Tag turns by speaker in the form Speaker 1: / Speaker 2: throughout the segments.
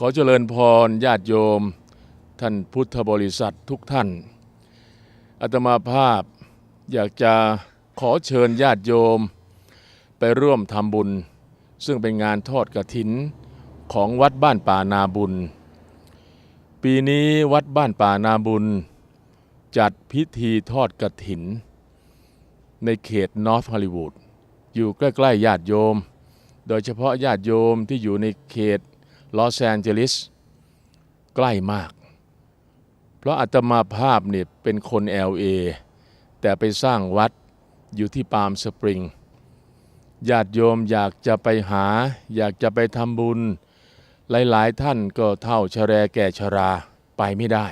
Speaker 1: ขอเจริญพรญาติโยม ท่านพุทธบริษัททุกท่านอาตมาภาพอยากจะขอเชิญญาติโยม ไปร่วมทำบุญ ซึ่งเป็นงานทอดกระถินของวัดบ้านป่านาบุญ ปีนี้วัดบ้านป่านาบุญ จัดพิธีทอดกระถิน ในเขตนอร์ทฮอลลีวูดอยู่ใกล้ๆญาติโยม โดยเฉพาะญาติโยมที่อยู่ในเขต ลอสแอนเจลิสใกล้มาก เพราะอาตมาภาพเนี่ยเป็นคน LA แต่ไปสร้างวัดอยู่ที่ปาล์มสปริง ญาติโยมอยากจะไปหา อยากจะไปทำบุญ หลายๆท่านก็เท่าชะแรแก่ชราไปไม่ได้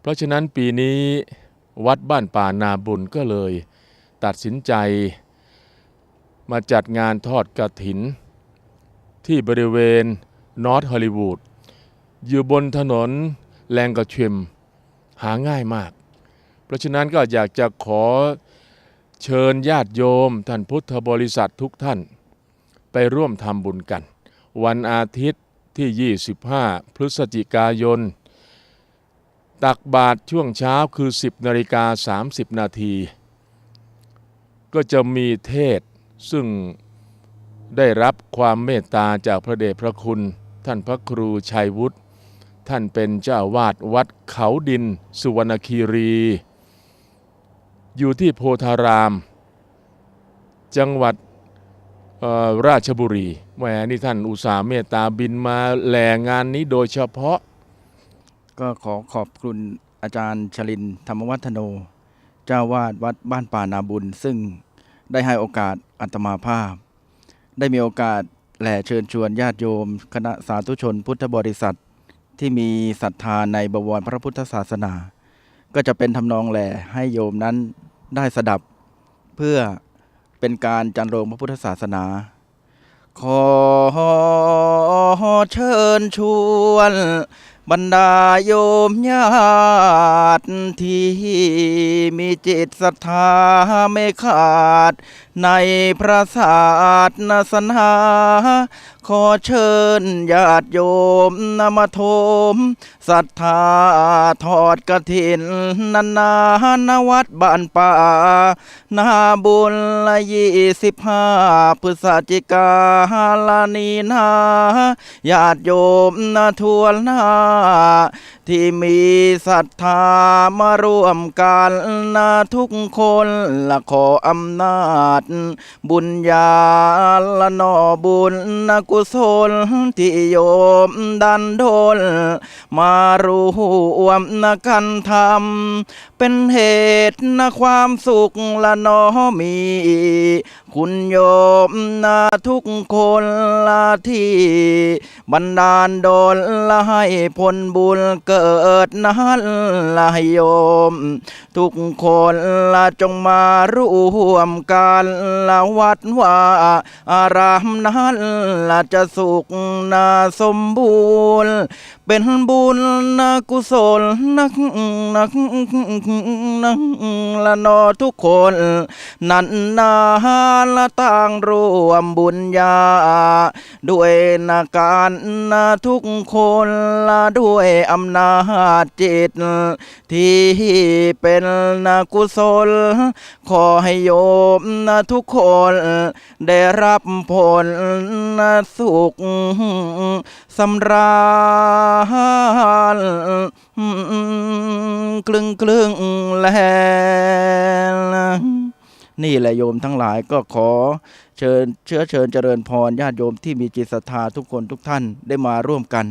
Speaker 1: เพราะฉะนั้นปีนี้วัดบ้านป่านาบุญก็เลย ตัดสินใจมาจัดงานทอดกระถิน ที่บริเวณนอร์ทฮอลลีวูดอยู่บนถนนแลงกระเชมหาง่ายมาก เพราะฉะนั้นก็อยากจะขอเชิญญาติโยม ท่านพุทธบริษัททุกท่าน ไปร่วมทำบุญกัน วันอาทิตย์ที่ 25 พฤศจิกายน ตักบาทช่วงเช้าคือ 10นาฬิกา30 นาที ก็จะมีเทศซึ่ง ได้รับความเมตตาจากพระเดชพระคุณ ท่านพระครูชัยวุฒิท่านเป็นเจ้าวาดวัดเขาดิน สุวรรณคีรี อยู่ที่โพธาราม จังหวัดราชบุรีแหมนี่ท่านอุตส่าห์เมตตาบินมาแหล่งานนี้โดยเฉพาะ
Speaker 2: ก็ขอขอบคุณอาจารย์ชลินธรรมวัฒโน เจ้าวาดวัดบ้านป่านาบุญ ซึ่งได้ให้โอกาสอัตมาภาพ ได้มีโอกาสแหล่เชิญชวนญาติโยม คณะสาธุชนพุทธบริษัท ที่มีศรัทธาในบวรพระพุทธศาสนา ก็จะเป็นทำนองแหล่ให้โยมนั้นได้สดับ เพื่อเป็นการจันโรงพระพุทธศาสนา ขอเชิญชวนบรรดาโยมญาติที่มีจิตศรัทธาไม่ขาด ในพระศาสนาขอเชิญญาติโยมนมาทมศรัทธาทอดกระถินนานานวัดบ้านป่า นาบุญละยี่สิบห้าพฤศจิกาลานีนาญาติโยมนาทวนนาที่มีศรัทธามาร่วมกันนาทุกคนละขออำนาจบุญญาละนอบุญนกุศลที่โยมดันโดนมารวมนกันทำเป็นเหตุนความสุขละนอมี คุณโยมนะทุกคนละที่บันดาลโดนละให้ผลบุญเกิดนั้นละให้โยม ทุกคนละจงมาร่วมกันละวัดว่าอารามนั้นละจะสุขนาสมบูรณ์ เป็นบุญนกุศลนักนักนักละนอทุกคน นันนาละต่างรวมบุญญา ด้วยนาการนาทุกคนละด้วยอำนาจจิต ที่เป็นนากุศล ขอให้โยมนะทุกคนได้รับผลสุขสำราญกลึงกลึงแลนี่แหละโยมทั้งหลายก็ขอเชิญเชื้อเชิญเจริญพรญาติโยมที่มีจิตศรัทธาทุกคนทุกท่านได้มาร่วมกัน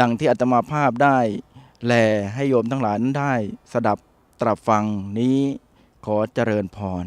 Speaker 2: ดังที่อาตมาภาพได้แลให้โยมทั้งหลายนั้นได้สดับตรับฟังนี้ขอเจริญพร